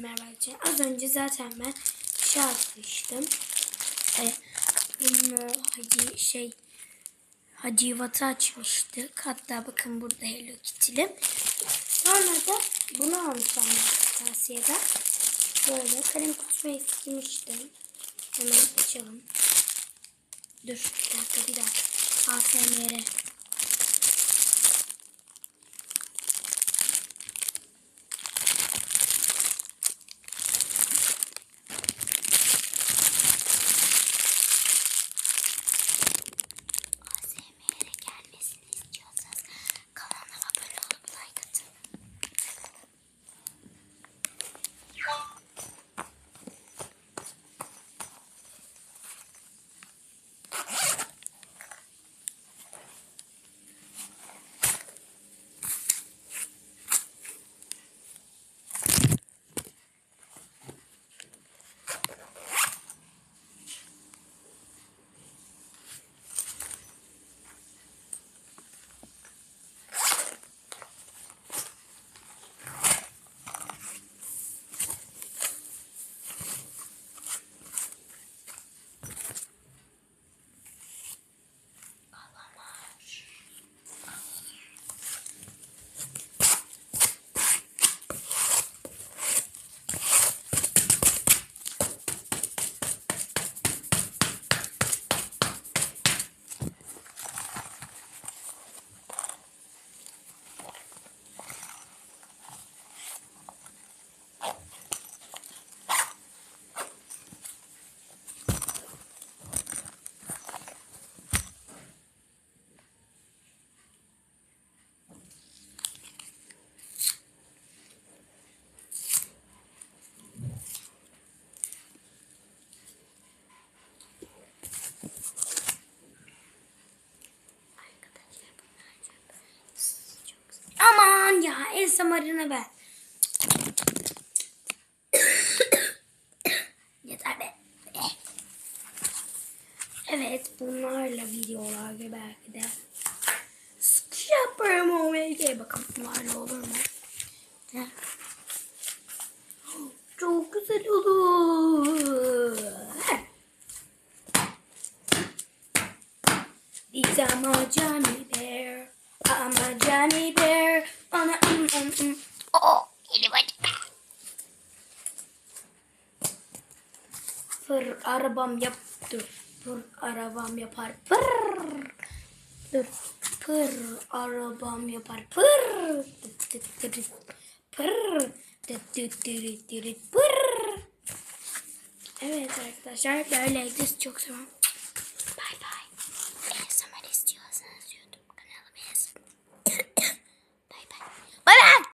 merhaba arkadaşlar. Az önce zaten ben şey atmıştım. E, bunu hadi şey Hacivat'ı açmıştık. Hatta bakın burada Hello Kitty'li. Sonra da bunu almışım ben tavsiyeden. Böyle kalem kutusuna eskimiştim. Hemen açalım. Dur bir dakika bir dakika. ASMR. Ya Elsa Marina. Yeter be. Evet bunlarla videolar ve belki de sıkış yaparım o belki. Bakın bunlarla olur mu? Çok güzel olur. These are my Johnny Bear. I'm a Johnny Bear. Ana mm, mm, mm. Oh, elim. Fır arabam yap dur. Fır arabam yapar. Pır. Dur. Pır arabam yapar. Pır. Pır. Pır. Evet arkadaşlar böyleydi. Çok seviyorum.